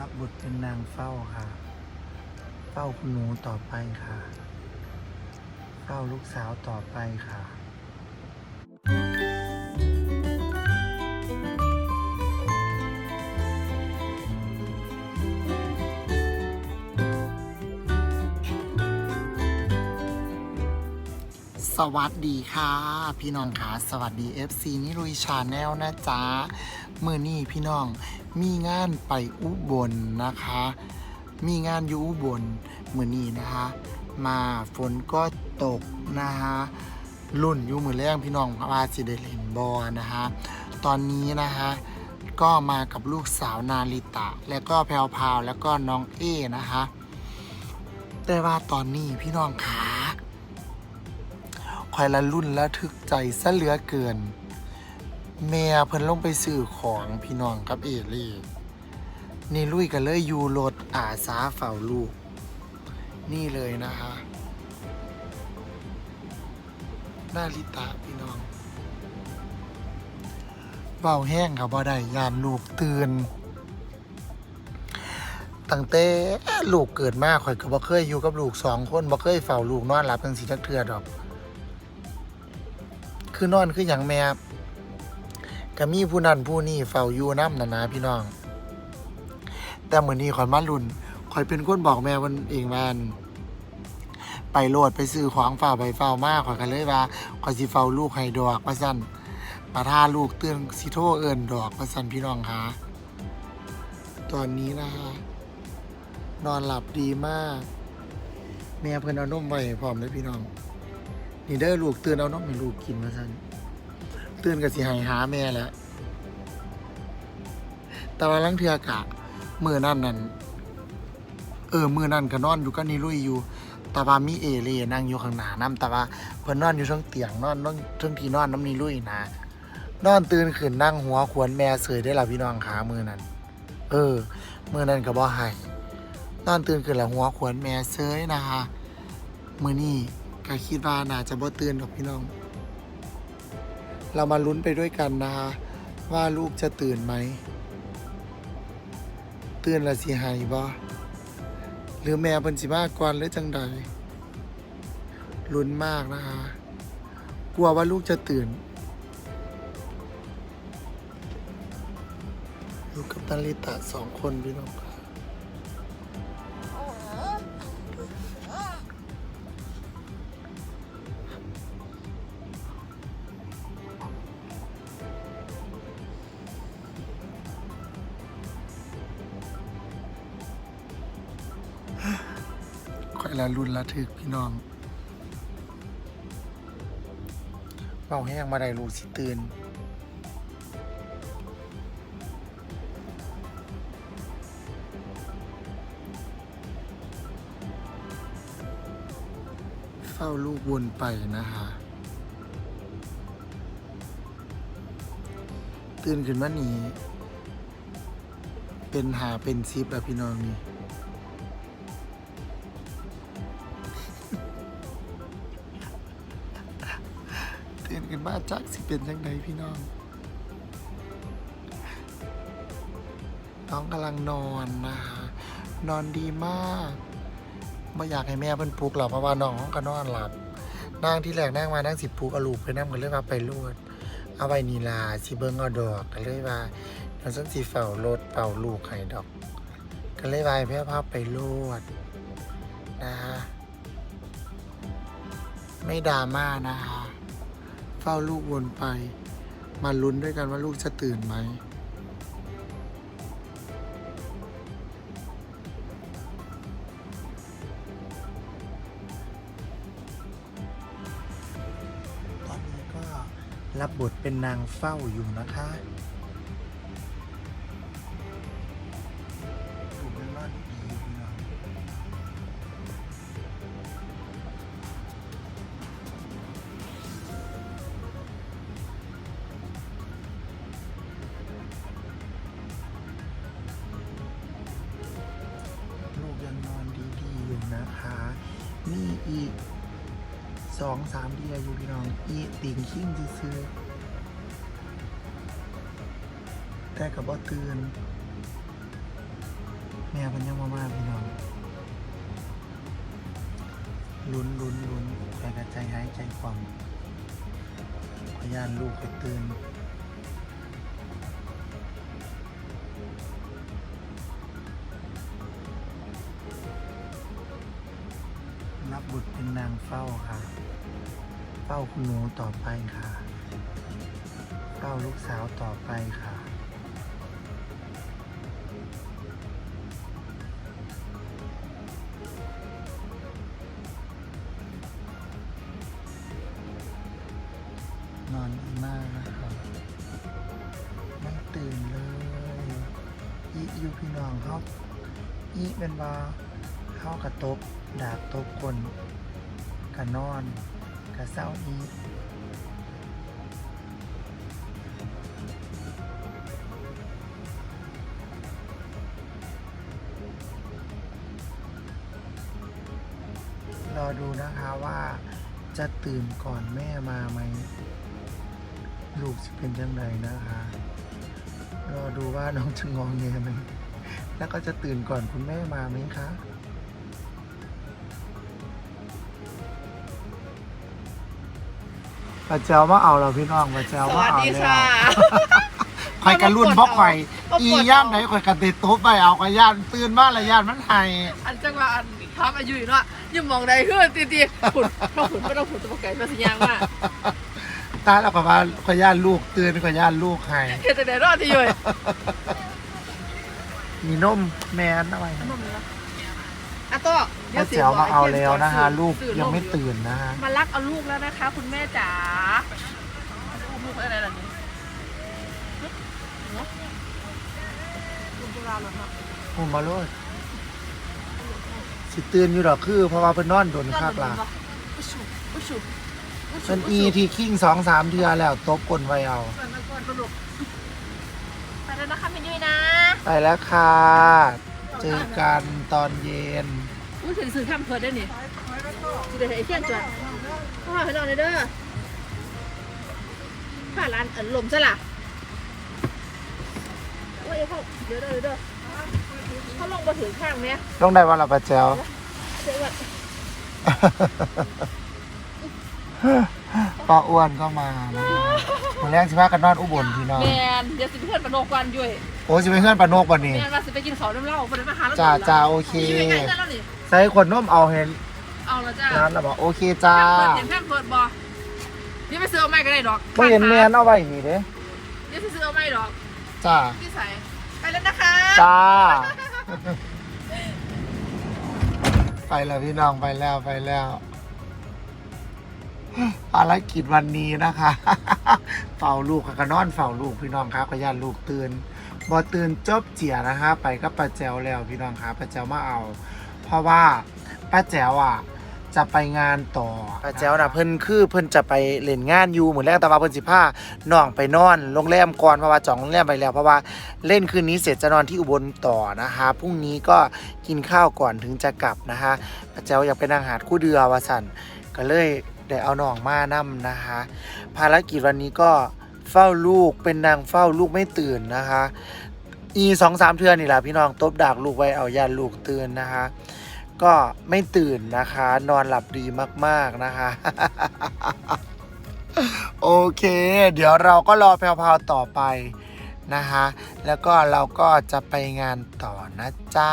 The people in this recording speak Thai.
รับบทเป็นนางเฝ้าค่ะ เฝ้าคุณหนูต่อไปค่ะ เฝ้าลูกสาวต่อไปค่ะ สวัสดีค่ะ พี่น้องค่ะสวัสดี FC นิรุยชาแนลนะจ๊ะมือนี่พี่น้องมีงานไปอุบลนนะคะ มีงานอยู่อุบลมือนี่นะคะ มาฝนก็ตกนะคะรุ่นอยู่มือแรงพี่น้องว่าสิเดเล่นบอนะคะตอนนี้นะคะก็มากับลูกสาวนาลิตะ แล้วก็แพรวพาวแล้วก็น้องเอนะคะ แต่ว่าตอนนี้พี่น้องขา คอยละรุ่นละทึกใจซะเหลือเกิน แม่เพิ่นลงไปซื้อของพี่น้องกับเอลี่นี่ลุยกันเลยอยู่รถอาสาเฝ้าลูก นี่เลยนะคะนาริตะพี่น้องเบาแห้งกับบ่ได้ยานลูกตื่นตั้งแต่ลูกเกิดมาข่อยก็บ่เคยอยู่กับลูกสองคนบ่เคยเฝ้าลูกนอนหลับจังซี่จักเทือดอก คือนอนคือหยังแม่ก็มีผู้นั้นผู้นี้เฝ้าอยู่นำนั่นนะพี่น้อง แต่เหมือนนี้ข่อยมารุ่นข่อยเป็นคนบอกแม่วันเองว่าอั่นไปโลดไปซื้อของฝ้าไปเฝ้ามากข่อยก็เลยว่าข่อยสิเฝ้าลูกให้ดอกว่าซั่นปะทาลูกเตือนสิโทเอิ้นดอกว่าซั่นพี่น้องคะตอนนี้นะคะนอนหลับดีมาก แม่เพิ่นเอานมไว้พร้อมเลยพี่น้อง นี่เด้อลูกเตื่นเอานมให้ลูกกินมาสั่นตื่นก็สิให้หาแม่แล้ว แต่ว่าลังเทือกะมือนั่นนั่นเออมือนั่นก็นอนอยู่ก็นี่ลุยอยู่แต่ว่ามีเอเล่นั่งอยู่ข้างหน้านํแต่ว่าเพิ่นนอนอยู่เทั้งเตียงนอนนอนเทั้งที่นอนน้ำนี่ลุยนะนอนตื่นขึ้นนั่งหัวขวนแม่เสยได้ละพี่น้องขามือนั้นเออมือนั้นก็บ่ให้นอนตื่นขึ้นล้วหัวขวนแม่เซยนะคะมือนี้ ก็คิดว่าน่าจะบ่ตื่นหรอกพี่น้อง เรามาลุ้นไปด้วยกันนะคะว่าลูกจะตื่นไหม ตื่นละสิหายบ่หรือแม่เพิ่นสิมาก่อนหรือจังใดลุ้นมากนะคะ กลัวว่าลูกจะตื่นลูกกับตันลิตะสองคนพี่น้อง ค่ะข่อยละรุนละถึกพี่น้องเบาแห้งมาได้ลูกสิตื่นเฝ้าลูกวนไปนะคะตื่นขึ้นมานี้เป็นหาเป็นซิปแล้วพี่น้องนี่ มาจักสิเป็นจังไดพี่น้อง น้องกำลังนอนนะคะนอนดีมากไม่อยากให้แม่เพิ่นปลุกหรอกเพราะว่าน้องก็นอนหลับนั่งที่แรกนั่งมานั่งสิปลุกเอาลูกไปนั่งกันเลยว่าไปรวดเอาไว้นีลาสิเบิ้งเอาดอกกันเลยว่าเราสันสิเฝ้ารถเป่าลูกให้ดอกก็เลยว่าให้แพ่ภาพไปรวดนะคะไม่ดราม่านะคะ เฝ้าลูกวนไป มาลุ้นด้วยกันว่าลูกจะตื่นไหม ตอนนี้ก็รับบทเป็นนางเฝ้าอยู่นะคะ อีกสองสามเดียอยู่พี่น้อง อีติ่งขิ้งซื้อแต่กับบ่ตื่นแม่มันยังมามาพี่น้องลุ้นลุ้นลุ้นไปกระใจหายใจความขอยานลูกไปตื่น นางเฝ้าค่ะ เฝ้าคุณหนูต่อไปค่ะ เฝ้าลูกสาวต่อไปค่ะ นอนดีมากนะครับไม่ตื่นเลยอีอยู่พี่น้องเขาอีเป็นบาเข้ากระตบดาบตบคน กะนอนกะเศร้าอีรอดูนะคะว่าจะตื่นก่อนแม่มาไหม ลูกจะเป็นจังไรนะคะ รอดูว่าน้องจะงองเงไหม แล้วก็จะตื่นก่อนคุณแม่มาไหมคะ ปลาเจ้ามาเอาเราพี่น้องปลาเจ้าสมาวัสเอาดีแล้วค่ะข่อยกันรุ่นบ่ข่อยเอาปวดอีย่ามไหนข่อยกันติดตุ๊บไปเอาข่อยย่านตื่นมาละย่านมันไห้อันจังว่าอันทับอายุอยู่เนาะยังมองใดขึ้นตีตีขุดถ้าขุดไม่ต้องขุดตัวไก่มาสัญญางมาตายแล้วก็ว่าข่อยย่านลูกตื่นข่อยย่านลูกไห้เฮ็ดแต่ไหนรอดที่อยู่มีนมแมนอะไรนมเนาะ อะต่อปลาเจ้ามาเอาแล้วนะคะ ลูกตื่นยังไม่ตื่นนะคะมารักเอาลูกแล้วนะคะ คุณแม่จ๋าลูกอะไรล่ะนี่เนาะลูกโบราณแล้วเนาะผมมาโลดสิตื่นอยู่ดอกคือเพราะว่าเพิ่นนอนโดนคักล่ะอุชุบอุชุบอุชุบ เป็นอีที่คิงสองสามเทือแล้วตบกลไว้เอาก่อนมาก่อนสนุกไปแล้วนะคะแม่ยุ้ยนะ ไปแล้วค่ะ เจอกันตอนเย็นอุ้ยถึงสื่อทำเพิดได้นี่สิเดี๋ยวไอ้เที่ยงจอดเข้ามาให้นอนเลยเด้อผ่าร้านเอิญลมซะล่ะโอ้ยเขาเดี๋ยวเด้อเดี๋ยวเด้อเขาลงมาถึงข้างเนี้ยต้องได้วันละประแจวเดี๋ยวแบบ ป้าอ้วนก็มานะวันแรกสิพากันนอนอุบลพี่น้องแมนเดี๋ยวสิเพื่อนปนโนกวันยุ้ยโอ้สิไปเพื่อนปานกวันนี้แมนว่าสิไปกินข้าวน้ำเหล้าไปมาหาแล้วจ้าจ้าโอเคอยู่ใกล้ๆกันแล้วนี่ใส่ขวดนมเอาเห็นเอาละจ้านั้นแล้วบอกโอเคจ้าเปิดเห็นแพมเปิดบอนี่ไปซื้อเอาไม้ก็ได้ดอกไม่เห็นแมนเอาไว้นี่เด้นี่ไปซื้อเอาไม้ดอกจ้าที่ใส่ไปแล้วนะคะจ้าไปแล้วพี่น้องไปแล้วไปแล้ว ภารกิจวันนี้นะคะเฝ้าลูกกับกระนอนเฝ้าลูกพี่น้องครับขยันลูกตื่นบอตื่นจบเจียนะคะ ไปกับป้าแจวแล้วพี่น้องครับป้าแจวมาเอา เพราะว่าป้าแจวอะจะไปงานต่อป้าแจวนะเพิ่นคือเพิ่นจะไปเล่นงานอยู่เหมือนแรกแต่ว่าเพิ่นสิพาน้องไปนอนโรงแรมก่อนเพราะว่าจองโรงแรมไปแล้วเพราะว่าเล่นคืนนี้เสร็จจะนอนที่อุบลต่อนะคะพรุ่งนี้ก็กินข้าวก่อนถึงจะกลับนะคะป้าแจวอยากไปนางหาดคู่เดือวาสันก็เลย ได้เอาน้องมานํนะคะ ภารกิจวันนี้ก็เฝ้าลูกเป็นนางเฝ้าลูกไม่ตื่นนะคะ อีสองสามเทือนนี่แหละพี่น้องตบดากลูกไว้เอายาลูกตื่นนะคะ ก็ไม่ตื่นนะคะ นอนหลับดีมากๆนะคะ โอเค เดี๋ยวเราก็รอแพรวๆต่อไปนะคะ แล้วก็เราก็จะไปงานต่อนะจ๊ะ